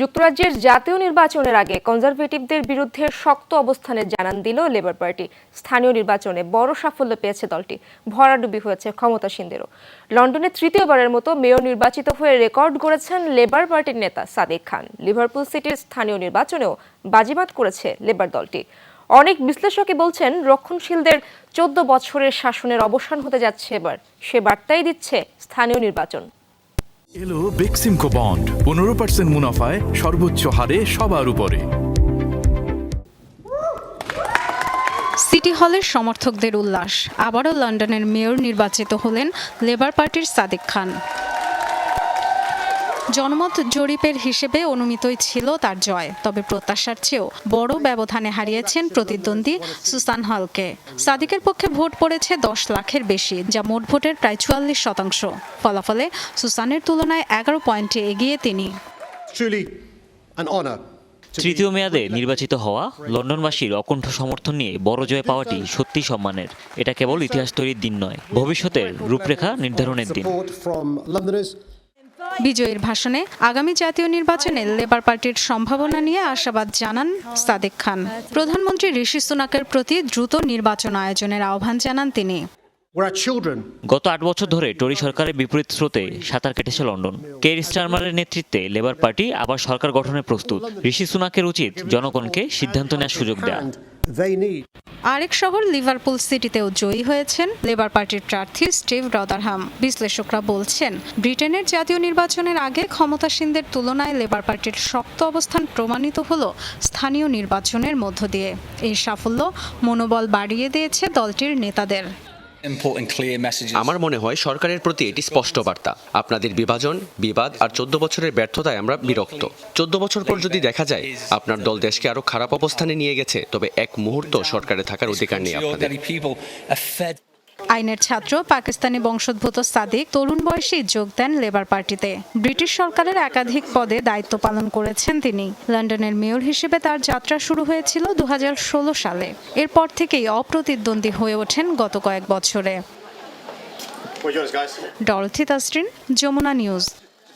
যুক্তরাজ্যের জাতীয় নির্বাচনের আগে কনজারভেটিভদের বিরুদ্ধে শক্ত অবস্থানের জানান দিল লেবার পার্টি। স্থানীয় নির্বাচনে বড় সাফল্য পেয়েছে দলটি। ভরাডুবি হয়েছে ক্ষমতাসীনদেরও। লন্ডনে তৃতীয়বারের মতো মেয়র নির্বাচিত হয়ে রেকর্ড গড়েছেন লেবার পার্টির নেতা সাদিক খান। লিভারপুল সিটির স্থানীয় নির্বাচনেও বাজিমাত করেছে লেবার দলটি। অনেক বিশ্লেষকই বলছেন, রক্ষণশীলদের চোদ্দ বছরের শাসনের অবসান হতে যাচ্ছে এবার। সে বার্তাই দিচ্ছে স্থানীয় নির্বাচন। এলো বেক্সিমকো বন্ড পনেরো পার্সেন্ট মুনাফায় সর্বোচ্চ হারে সবার উপরে। সিটি হলের সমর্থকদের উল্লাস। আবারও লন্ডনের মেয়র নির্বাচিত হলেন লেবার পার্টির সাদিক খান। জনমত জরিপের হিসেবে অনুমিতই ছিল তার জয় তবে প্রত্যাশার চেয়েও বড় ব্যবধানে হারিয়েছেন প্রতিদ্বন্দ্বী সুসান হলকে। সাদিকের পক্ষে ভোট পড়েছে দশ লাখের বেশি যা মোট ভোটের প্রায় চুয়াল্লিশ শতাংশ। ফলাফলে সুসানের তুলনায় এগারো পয়েন্টে এগিয়ে তিনি। তৃতীয় মেয়াদে নির্বাচিত হওয়া লন্ডনবাসীর অকণ্ঠ সমর্থন নিয়ে বড় জয় পাওয়াটি সত্যি সম্মানের। এটা কেবল ইতিহাস তৈরির দিন নয় ভবিষ্যতের রূপরেখা নির্ধারণের দিন. বিজয়ীর ভাষণে আগামী জাতীয় নির্বাচনে লেবার পার্টির সম্ভাবনা নিয়ে আশাবাদ জানান সাদেক খান প্রধানমন্ত্রী ঋষি সুনাকের প্রতি দ্রুত নির্বাচন আয়োজনের আহ্বান জানান তিনি. গত আট বছর ধরে টরি সরকারের বিপরীত স্রোতে সাঁতার কেটেছে লন্ডন। কের স্টারমারের নেতৃত্বে লেবার পার্টি আবার সরকার গঠনে প্রস্তুত। ঋষি সুনাকের উচিত জনগণকে সিদ্ধান্ত নেওয়ার সুযোগ need আরেক শহর লিভারপুল সিটিতেও জয়ী হয়েছেন লেবার পার্টির প্রার্থী স্টিভ রদারহাম। বিশ্লেষকরা বলছেন ব্রিটেনের জাতীয় নির্বাচনের আগে ক্ষমতাসীনদের তুলনায় লেবার পার্টির শক্ত অবস্থান প্রমাণিত হল স্থানীয় নির্বাচনের মধ্য দিয়ে। এই সাফল্য মনোবল বাড়িয়ে দিয়েছে দলটির নেতাদের. আমার মনে হয় সরকারের প্রতি এটি স্পষ্ট বার্তা। আপনাদের বিভাজন বিবাদ আর চোদ্দ বছরের ব্যর্থতায় আমরা বিরক্ত। চোদ্দ বছর পর যদি দেখা যায় আপনার দল দেশকে আরও খারাপ অবস্থানে নিয়ে গেছে তবে এক মুহূর্ত সরকারে থাকার অধিকার নেই আপনাদের। আইনের ছাত্র পাকিস্তানি বংশোদ্ভূত সাদিক তরুণ বয়সে যোগ দেন লেবার পার্টিতে। ব্রিটিশ সরকারের একাধিক পদে দায়িত্ব পালন করেছেন তিনি। লন্ডনের মেয়র হিসেবে তার যাত্রা শুরু হয়েছিল দু হাজার ষোলো সালে। এরপর থেকেই অপ্রতিদ্বন্দ্বী হয়ে ওঠেন গত কয়েক বছরে। ডলথি তাসরিন যমুনা নিউজ।